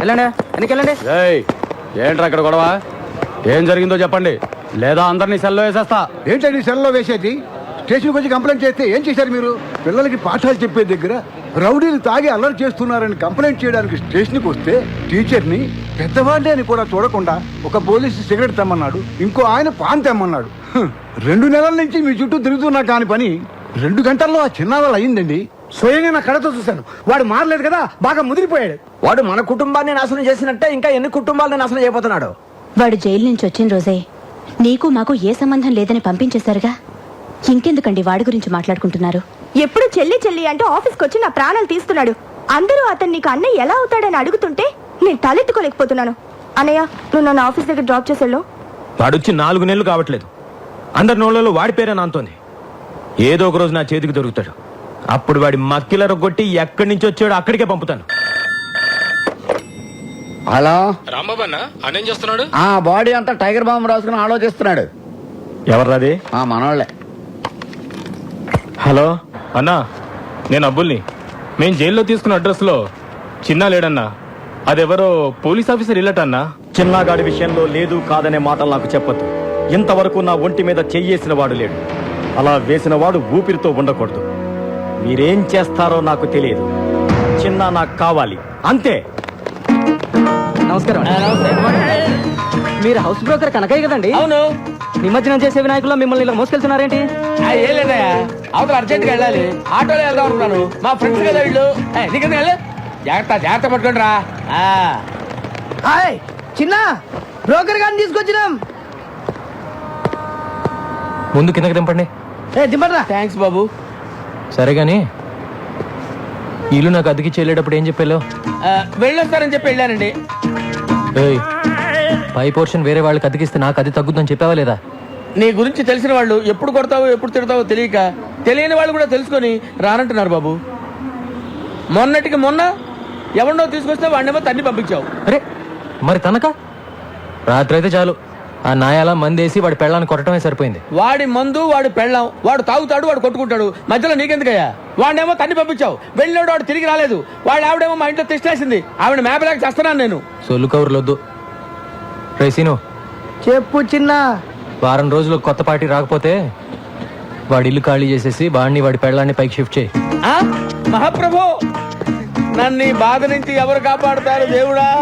వెళ్ళండి. వెనకెళ్ళండి ఏయ్ ఏంట్రా ఇక్కడ గొడవ? ఏం జరిగిందో చెప్పండి. లేదా అందరినీ సెల్లో వేసేస్తా. ఏంటండి సెల్లో వేసేది? స్టేషన్కి వచ్చి కంప్లైంట్ చేస్తే ఏం చేశారు మీరు? పిల్లలకి పాఠాలు చెప్పే దగ్గర రౌడీలు తాగి అల్లరి చేస్తున్నారని కంప్లైంట్ చేయడానికి స్టేషన్కి వస్తే టీచర్ని పెద్దవాళ్ళే అని కూడా చూడకుండా ఒక పోలీసు సిగరెట్ తెమ్మన్నాడు ఇంకో ఆయన పాన్ తెమ్మన్నాడు. రెండు నెలల నుంచి మీ చుట్టూ తిరుగుతున్నా కాని పని రెండు గంటల్లో ఆ చిన్నవాళ్ళు అయ్యిందండి. స్వయంగా నా కడతో చూశాను. వాడు మారలేదు కదా బాగా ముదిరిపోయాడు. వాడు మన కుటుంబాన్ని నాశనం చేసినట్టే ఇంకా ఎన్ని కుటుంబాలను నాశనం చేయబోతున్నాడు? వాడు జైలు నుంచి వచ్చిన రోజే నీకు మాకు ఏ సంబంధం లేదని పంపించేశారుగా? ఇంకెందుకండి వాడి గురించి మాట్లాడుకుంటున్నారు? ఎప్పుడు చెల్లి చెల్లి అంటూ ఆఫీస్కి వచ్చి నా ప్రాణాలు తీస్తున్నాడు. అందరూ అతను నీకు అన్నయ్య ఎలా అవుతాడని అడుగుతుంటే నేను తలెత్తుకోలేకపోతున్నాను. అన్నయ్య నువ్వు నన్ను ఆఫీస్ దగ్గర డ్రాప్ చేసేళ్ళు? వాడొచ్చి నాలుగు నెలలు కావట్లేదు. అందరి నోళ్ళలో వాడి పేరే నాంతోంది. ఏదో ఒక రోజు నా చేతికి దొరుకుతాడు. అప్పుడు వాడి మక్కిల రొగ్గొట్టి ఎక్కడి నుంచి వచ్చాడో అక్కడికే పంపుతాను. హలో? రాంబాబు అన్న అన్నేం చేస్తున్నాడు? ఆ బాడీ అంతా టైగర్ బాంబు రాసుకుని ఆలోచిస్తున్నాడు. ఎవర్రాది? ఆ మనోళ్ళే. హలో? అన్నా నేను అబ్బుల్ని. మేము జైల్లో తీసుకున్న అడ్రస్లో చిన్న లేడన్నా. అదెవరో పోలీస్ ఆఫీసర్ ఇల్లట అన్నా చిన్నగాడి విషయంలో లేదు కాదనే మాటలు నాకు చెప్పొద్దు. ఇంతవరకు నా ఒంటి మీద చెయ్యేసిన వాడు లేడు. అలా వేసిన వాడు ఊపిరితో ఉండకూడదు. మీరేం చేస్తారో నాకు తెలియదు. చిన్న నాకు కావాలి. అంతే. నమస్కారం మీరు హౌస్ బ్రోకర్ కనకయ్య కదండి? అవును. నిమజ్జనం చేసే వినాయకుల్లో మిమ్మల్ని ఇలా మోసుకెళ్తున్నారేంటి? ఏం లేదయ్యా. అవతల అర్జెంట్గా వెళ్ళాలి. ఆటోలో వెళ్దాం అనుకున్నాను. మా ఫ్రెండ్స్ కదా వీళ్ళు. ఏయ్, నీకెందుకు వెళ్ళు. జాగ్రత్త జాగ్రత్త పట్టుకోండి రా ఆ. హాయ్ చిన్న బ్రోకర్ గారిని తీసుకొచ్చినాం. ముందు కిందకి దింపండి. ఏ దింపట్రా థ్యాంక్స్ బాబు. సరే గాని ఇల్లు నాకు అతికి చెల్లేటప్పుడు ఏం చెప్పాలో? వెళ్ళొస్తారని చెప్పి వెళ్ళానండి. ఏయ్ పై పోర్షన్ వేరే వాళ్ళకి అతికిస్తే నాకు అది తగ్గుద్దని చెప్పావా లేదా? నీ గురించి తెలిసిన వాళ్ళు ఎప్పుడు కొడతావో ఎప్పుడు తిడతావో తెలియక తెలియని వాళ్ళు కూడా తెలుసుకొని రానంటున్నారు బాబు. మొన్నటికి మొన్న ఎవరినో తీసుకొస్తే వాడినేమో తన్ని పంపించావు. అరే మరి తనక? రాత్రి అయితే చాలు. ఆ నాయాల మందేసి వాడి పెళ్ళాన్ని కొట్టడమే సరిపోయింది. వాడి మందు వాడి పెళ్ళాం వాడు తాగుతాడు వాడు కొట్టుకుంటాడు. మధ్యలో నీకెందుకయ్యా? వాడినేమో తన్ని పంపించావు. వెళ్ళినాడు వాడు తిరిగి రాలేదు. వాడు ఆవిడేమో మా ఇంట్లో తిష్టేసింది. ఆవిడ మేపలేక చేస్తున్నాను నేను. సొల్లు కవర్లొద్దు రేసీను చెప్పు చిన్న. వారం రోజులు కొత్త పార్టీ రాకపోతే వాడి ఇల్లు ఖాళీ చేసేసి వాడిని వాడి పెళ్ళాన్ని పైకి షిఫ్ట్ చేయి. ఆ? మహాప్రభు నన్ను ఈ బాధ నుంచి ఎవరు కాపాడుతారు దేవుడా.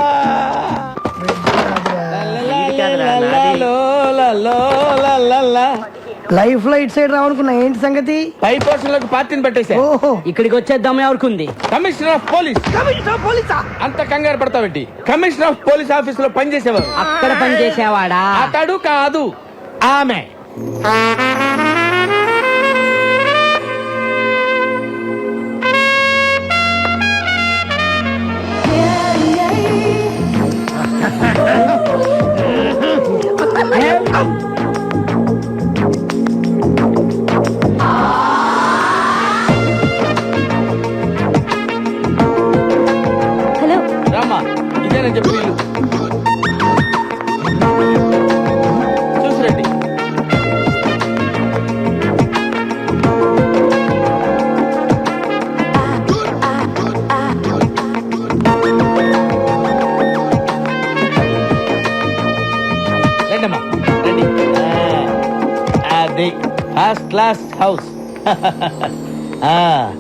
లైఫ్లో ఇటు సైడ్ రావనుకున్నా ఏంటి సంగతి? పై పోర్షన్లకు పార్టీని పెట్టేశా ఓహో. ఇక్కడికి వచ్చేద్దాం ఎవరికి కమిషనర్ ఆఫ్ పోలీస్. కమిషనర్ పోలీసా? అంత కంగారు పడతావేంటి కమిషనర్ ఆఫ్ పోలీస్ ఆఫీస్లో పనిచేసేవారు. అక్కడ పని చేసేవాడా అతడు కాదు ఆమె. Class house. ఆ,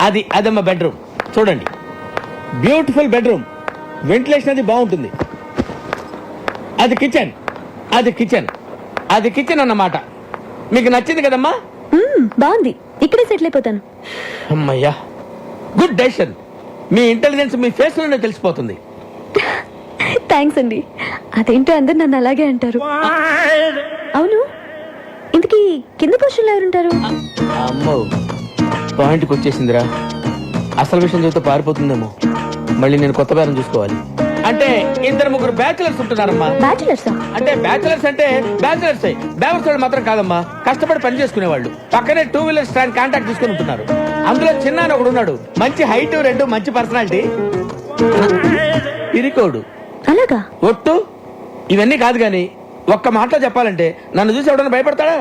అది అదమ్మా బెడ్రూమ్. చూడండి. Beautiful bedroom. వెంటిలేషన్ అది బాగుంటుంది. అది కిచెన్. అది కిచెన్. అది కిచెన్ అన్నమాట. మీకు నచ్చింది కదమ్మా? బాగుంది. ఇక్కడే సెటిల్ అయిపోతాను. అమ్మయ్యా. Good decision. మీ ఇంటెలిజెన్స్ మీ ఫేస్లోనే తెలిసిపోతుంది. థ్యాంక్స్ అండి. అదేంటో అందరు నన్ను అలాగే అంటారు. అవును. ఇంతకీ కింద పొజిషన్లో ఎవరుంటారు? అమ్మో పాయింట్కి వచ్చేసిందిరా. అసలు విషయం చెబితే పారిపోతుందేమో. మళ్ళీ నేను కొత్త బేరం చూసుకోవాలి. అంటే ఇద్దరు ముగ్గురు బ్యాచులర్స్ ఉంటున్నారమ్మా. బ్యాచులర్సా అంటే బ్యాచులర్స్ అంటే బ్యాచులర్స్ బ్యాచులర్స్ వాళ్ళు మాత్రం కాదమ్మా. కష్టపడి పని చేసుకునేవాళ్ళు. పక్కనే టూ వీలర్ స్టాండ్ కాంటాక్ట్ తీసుకుని ఉంటున్నారు. అందులో చిన్న ఒకడు ఉన్నాడు. మంచి హైట్ రెండు మంచి పర్సనాలిటీ ఇరికోడు. అలాగా? ఒట్టు? ఇవన్నీ కాదు గాని ఒక్క మాటలో చెప్పాలంటే నన్ను చూసి ఎవడన్నా భయపడతాడా?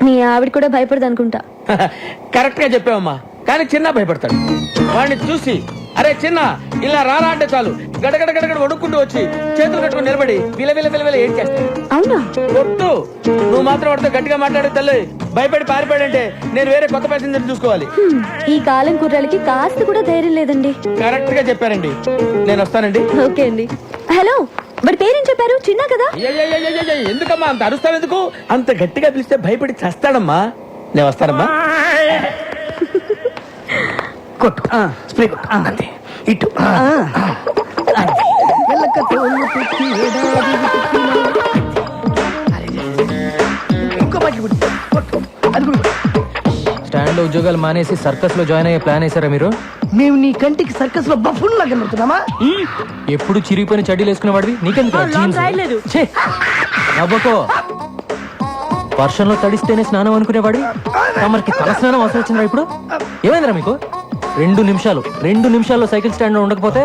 మీ ఆవిడ కూడా భయపడదు అనుకుంటా. కరెక్ట్గా చెప్పావమ్మా. కానీ చిన్న భయపడతాడు. వాడిని చూసి అరే చిన్న ఇలా రారా అంటే చాలు. గడగడ గడగడ వడుక్కుంటూ వచ్చి చేతులు కట్టుకుని నిలబడి విల విల విల విల ఏం చేస్తా అవునా? కొట్టు నువ్వు మాత్రం వాడితో గట్టిగా మాట్లాడే తల్లి. భయపడి పారిపోయాడంటే నేను వేరే కొత్త ప్యాసింజర్ చూసుకోవాలి. ఈ కాలం కుర్రాలకి కాస్త కూడా ధైర్యం లేదండి. కరెక్ట్గా చెప్పారండి. నేను వస్తానండి. ఓకే అండి. హలో. మరి పేరేం చెప్పారు? చిన్న కదా? ఎందుకమ్మా అంత అరుస్తావు ఎందుకు అంత గట్టిగా పిలిస్తే భయపడి చస్తాడమ్మా నేను వస్తానమ్మా కొట్టు స్ప్రే కొట్టు అంతే ఇటు స్టాండ్లో ఉద్యోగాలు మానేసి సర్కస్లో జాయిన్ అయ్యే ప్లాన్ వేసారా మీరు మేము నీ కంటికి సర్కస్లో బఫున్ లాగా కనబడుతున్నామా ఎప్పుడు చిరిగిపోయిన చెడ్డీలు వేసుకునే వాడివి? నీకెందుకు! నవ్వకో. వర్షంలో తడిస్తేనే స్నానం అనుకునేవాడి తమరికి తల స్నానం అవసరం వచ్చిందా ఇప్పుడు? ఏమైందిరా మీకు? రెండు నిమిషాలు. రెండు నిమిషాల్లో సైకిల్ స్టాండ్లో ఉండకపోతే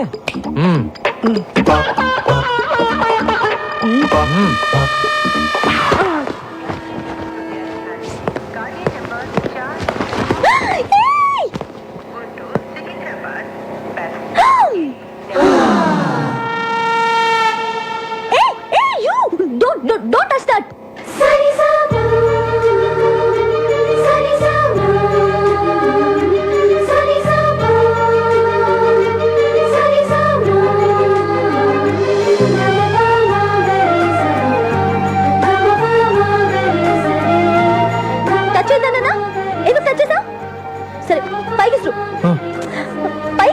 పైకి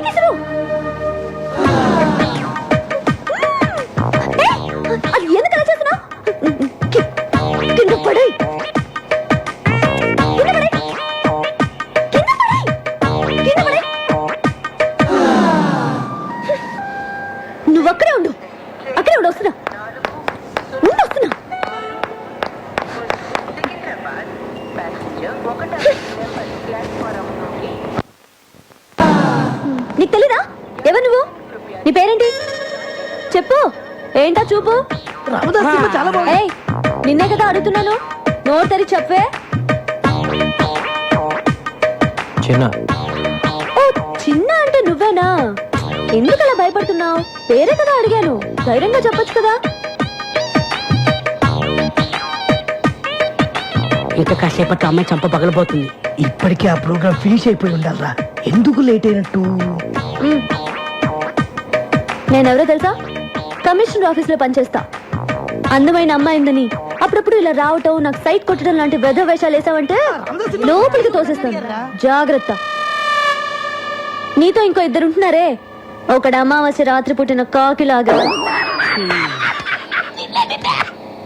నీ పేరేంటి? చెప్పు. ఏంటా చూపు? ఏయ్ నిన్నే కదా అడుగుతున్నాను. నోరు తెరి చెప్పే. చిన్న. ఓ చిన్న అంటే నువ్వేనా? ఎందుకు అలా భయపడుతున్నావు? పేరే కదా అడిగాను. ధైర్యంగా చెప్పొచ్చు కదా. ఇంకా కాసేపట్లో అమ్మాయి చంప పగలబోతుంది. ఇప్పటికే ఆ ప్రోగ్రామ్ ఫినిష్ అయిపోయి ఉండాలరా. ఎందుకు లేట్ అయినట్టు? మ్. నేనెవరో తెలుసా? కమిషనర్ ఆఫీస్లో పనిచేస్తా. అందమైన అమ్మాయిందని అప్పుడప్పుడు ఇలా రావటం నాకు సైట్ కొట్టడం లాంటి వెధ వేషాలు వేసావంటే లోపలికి తోసేస్తాను. జాగ్రత్త. నీతో ఇంకో ఇద్దరు ఉంటున్నారే? ఒకడు అమావాస్య రాత్రి పుట్టిన కాకిలాగా.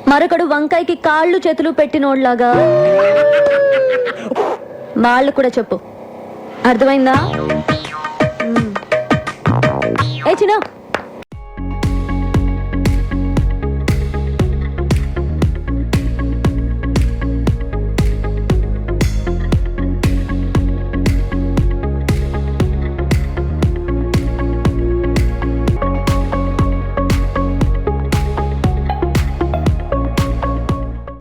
మరొకడు వంకాయకి కాళ్ళు చేతులు పెట్టినోడ్లాగా. వాళ్ళు కూడా చెప్పు. అర్థమైందా. ఏ చిన్న